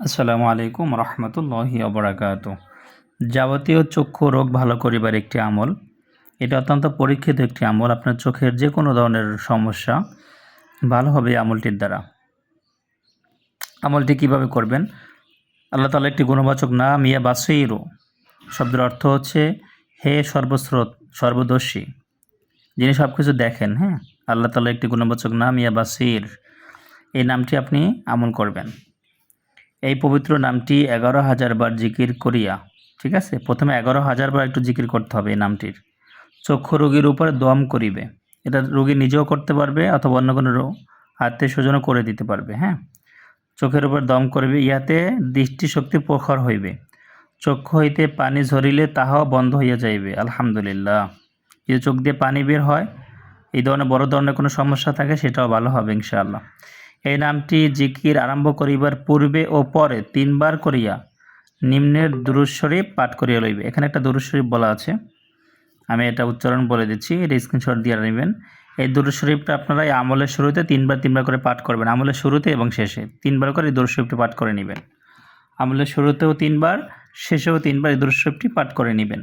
আসসালামু আলাইকুম রহমতুল্লাহি অবরাকাত যাবতীয় চক্ষু রোগ ভালো করিবার একটি আমল। এটা অত্যন্ত পরীক্ষিত একটি আমল। আপনার চোখের যে কোনো ধরনের সমস্যা ভালো হবে আমলটির দ্বারা। আমলটি কীভাবে করবেন? আল্লাহ তালা একটি গুণবাচক নাম, ইয়া বাসইরু শব্দের অর্থ হচ্ছে, হে সর্বস্রোত সর্বদর্শী যিনি সব কিছু দেখেন হ্যাঁ? আল্লাহ তালা একটি গুণবাচক নাম, ইয়া বাসির। এই নামটি আপনি আমল করবেন। এই পবিত্র নামটি এগারো হাজার বার জিকির করিয়া, ঠিক আছে? প্রথমে এগারো হাজার বার একটু জিকির করতে হবে এই নামটির। চক্ষু রোগীর উপরে দম করিবে। এটা রোগী নিজেও করতে পারবে অথবা অন্য কোনো আত্মীয় স্বজনও করে দিতে পারবে হ্যাঁ? চোখের উপর দম করবে, ইহাতে দৃষ্টিশক্তি প্রখর হইবে। চক্ষু হইতে পানি ঝরিলে তাহাও বন্ধ হইয়া যাইবে, আলহামদুলিল্লাহ। যদি চোখ দিয়ে পানি বের হয়, এই ধরনের, বড় ধরনের কোনো সমস্যা থাকে, সেটাও ভালো হবে, ইনশাআল্লাহ। এই নামটি জিকির আরম্ভ করিবার পূর্বে ও পরে তিনবার করিয়া নিম্নের দুরুজ শরীফ পাঠ করিয়া লইবে। এখানে একটা দুরুজ শরীফ বলা আছে। আমি এটা উচ্চারণ বলে দিচ্ছি, এটা স্ক্রিনশট দিয়ে নেবেন। এই দুরুজ শরীফটা আপনারা এই আমলের শুরুতে তিনবার তিনবার করে পাঠ করবেন। আমলের শুরুতে এবং শেষে তিনবার করে এই শরীফটি পাঠ করে নেবেন। আমলের শুরুতেও তিনবার, শেষেও তিনবার এই শরীফটি পাঠ করে নেবেন।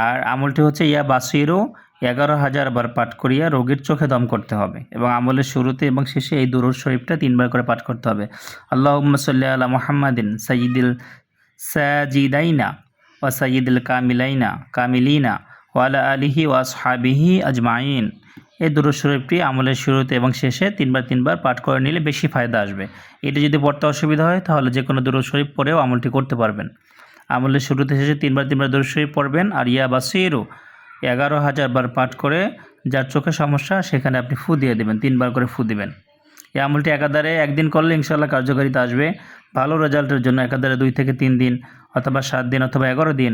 আর আমলটি হচ্ছে, ইয়া বাসিরও এগারো হাজার বার পাঠ করিয়া রোগীর চোখে দম করতে হবে। এবং আমলের শুরুতে এবং শেষে এই দুরুদ শরীফটা তিনবার করে পাঠ করতে হবে। আল্লাহ সাল্লি আলা মোহাম্মদিন সঈদুল সাজিদাইনা ও সঈদুল কামিলাইনা, কামিলিনা ওয়ালা আলিহি ওয়াসহাবিহি আজমাইন। এই দুরুদ শরীফটি আমলের শুরুতে এবং শেষে তিনবার তিনবার পাঠ করে নিলে বেশি ফায়দা আসবে। এটা যদি পড়তে অসুবিধা হয়, তাহলে যে কোনো দুরুদ শরীফ পড়েও আমলটি করতে পারবেন। আমলের শুরুতে শেষে তিনবার তিনবার দুরুদ শরীফ পড়বেন আর ইয়া বাসিরও এগারো হাজার বার পাঠ করে যার চোখে সমস্যা সেখানে আপনি ফু দিয়ে দেবেন, তিনবার করে ফু দিবেন। এই আমলটি একাধারে একদিন করলে ইনশাল্লাহ কার্যকারিতা আসবে। ভালো রেজাল্টের জন্য একাধারে দুই থেকে তিন দিন অথবা সাত দিন অথবা এগারো দিন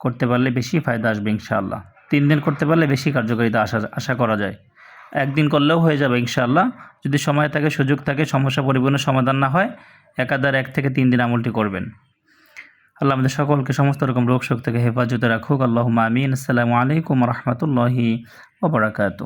করতে পারলে বেশি ফায়দা আসবে ইনশাআল্লাহ। তিন দিন করতে পারলে বেশি কার্যকারিতা আশা আশা করা যায়। একদিন করলেও হয়ে যাবে ইনশাআল্লাহ। যদি সময় থাকে, সুযোগ থাকে, সমস্যা পরিবহনের সমাধান না হয়, একাধারে এক থেকে তিন দিন আমলটি করবেন। আল্লাহ আমাদের সকলকে সমস্ত রকম রোগ শোক থেকে হেফাজতে রাখুক। আল্লাহ মামিন আসসালামু আলাইকুম রহমতুল্লাহি ওবরাকাতু